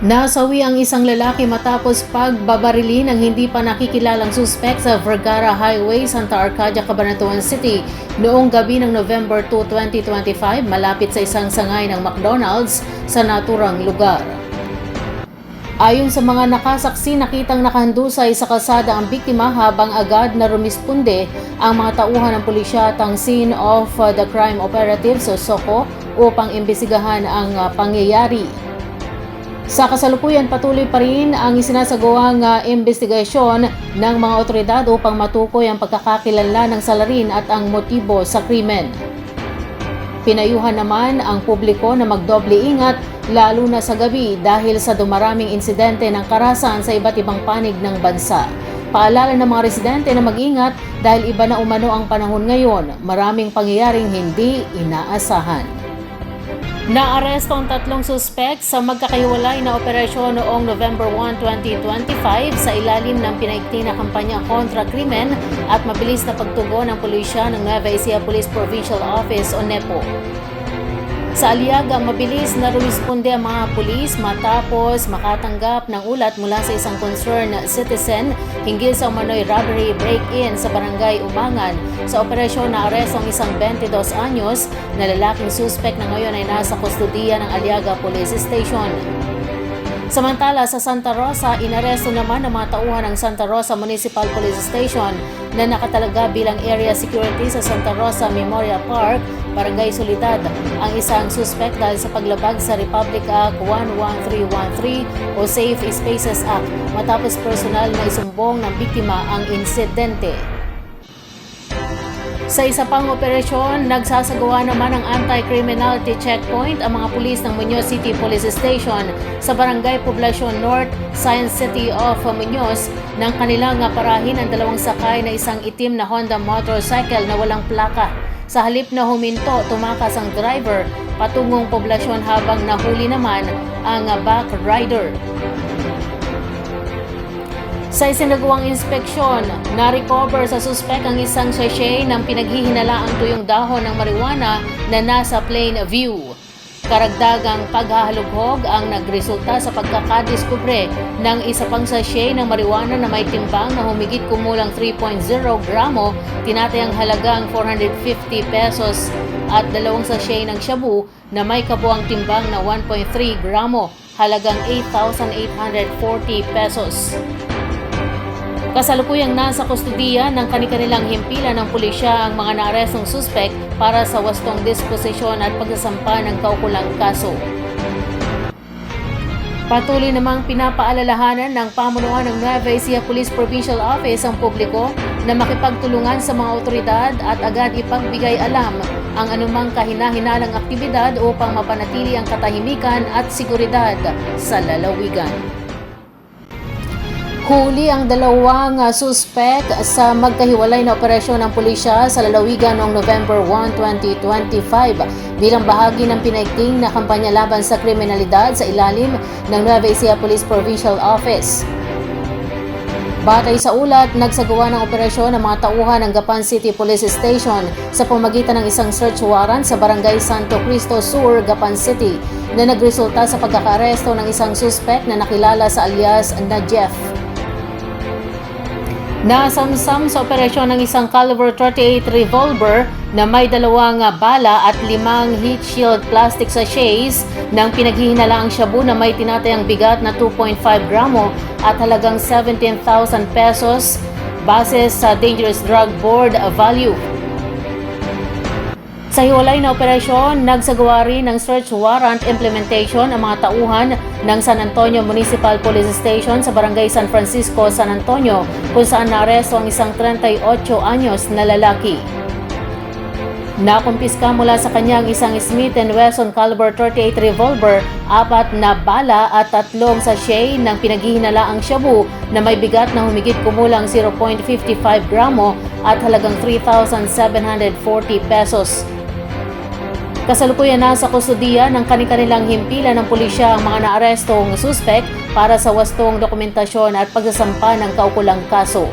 Nasawi ang isang lalaki matapos pagbabarili ng hindi pa nakikilalang suspect sa Vergara Highway, Santa Arcadia, Cabanatuan City noong gabi ng November 2, 2025 malapit sa isang sangay ng McDonald's sa naturang lugar. Ayon sa mga nakasaksi, nakitang nakahandusay sa kalsada ang biktima habang agad na rumisponde ang mga tauhan ng pulisya at ang scene of uh, the crime operatives o SOCO upang imbestigahan ang uh, pangyayari. Sa kasalukuyan patuloy pa rin ang isinasagawang uh, investigasyon ng mga otoridad upang matukoy ang pagkakakilanlan ng salarin at ang motibo sa krimen. Pinayuhan naman ang publiko na magdoble ingat lalo na sa gabi dahil sa dumaraming insidente ng karasan sa iba't ibang panig ng bansa. Paalala ng mga residente na mag-ingat dahil iba na umano ang panahon ngayon, maraming pangyayaring hindi inaasahan. Naaresto ang tatlong suspect sa magkakahiwalay na operasyon noong November 1, 2025 sa ilalim ng pinaigting na kampanya kontra krimen at mabilis na pagtugon ng pulisya ng Nueva Ecija Police Provincial Office o NEPO. Sa Aliaga, mabilis na rumisponde ang mga pulis matapos makatanggap ng ulat mula sa isang concerned citizen hinggil sa umano'y robbery break-in sa barangay Umangan. Sa operasyon na aresto ang isang 22 anyos na lalaking suspect na ngayon ay nasa kustudiya ng Aliaga Police Station. Samantala sa Santa Rosa, inaresto naman ng mga tauhan ng Santa Rosa Municipal Police Station na nakatalaga bilang area security sa Santa Rosa Memorial Park, Barangay Solidad, ang isang suspect dahil sa paglabag sa Republic Act 11313 o Safe Spaces Act matapos personal na isumbong ng biktima ang insidente. Sa isa pang operasyon, nagsasagawa naman ng anti-criminality checkpoint ang mga pulis ng Muñoz City Police Station sa Barangay Poblacion North, Science City of Muñoz nang kanilang parahin ang dalawang sakay na isang itim na Honda motorcycle na walang plaka. Sa halip na huminto, tumakas ang driver patungong poblasyon habang nahuli naman ang back rider. Sa isinagawang inspeksyon, na-recover sa suspect ang isang sachet ng pinaghihinalaang tuyong dahon ng marijuana na nasa plain view. Karagdagang paghahalughog ang nagresulta sa pagkakadiskubre ng isa pang sachet ng marijuana na may timbang na humigit kumulang 3.0 gramo, tinatayang halagang 450 pesos at dalawang sachet ng shabu na may kabuang timbang na 1.3 gramo, halagang 8,840 pesos. Kasalukuyang nasa kustudiya ng kanilang himpilan ng pulisya ang mga naarestong suspect para sa wastong disposisyon at pagsasampa ng kaukulang kaso. Patuloy namang pinapaalalahanan ng pamunuan ng Nueva Ecija Police Provincial Office ang publiko na makipagtulungan sa mga otoridad at agad ipagbigay alam ang anumang kahina-hinalang aktibidad upang mapanatili ang katahimikan at seguridad sa lalawigan. Huli ang dalawang uh, suspect sa magkahiwalay na operasyon ng pulisya sa lalawigan noong November 1, 2025 bilang bahagi ng pinaigting na kampanya laban sa kriminalidad sa ilalim ng Nueva Ecija Police Provincial Office. Batay sa ulat, nagsagawa ng operasyon ng mga tauhan ng Gapan City Police Station sa pamagitan ng isang search warrant sa Barangay Santo Cristo Sur, Gapan City na nagresulta sa pagkakaresto ng isang suspect na nakilala sa alias na Jeff. Nasamsam sa operasyon ng isang caliber 38 revolver na may dalawang bala at limang heat shield plastic sachets ng pinaghihinalaang shabu na may tinatayang bigat na 2.5 gramo at halagang 17,000 pesos base sa Dangerous Drug Board value. Sa hiwalay na operasyon, nagsagawa rin ng search warrant implementation ang mga tauhan ng San Antonio Municipal Police Station sa Barangay San Francisco, San Antonio kung saan naaresto ang isang 38 anyos na lalaki. Nakumpiska mula sa kanyang isang Smith Wesson caliber 38 revolver, apat na bala at tatlong sachet ng pinaghihinalaang shabu na may bigat na humigit kumulang 0.55 gramo at halagang 3,740 pesos. Kasalukuyan na sa kustudiya ng kanilang himpilan ng pulisya ang mga naarestong suspect para sa wastong dokumentasyon at pagsasampa ng kaukulang kaso.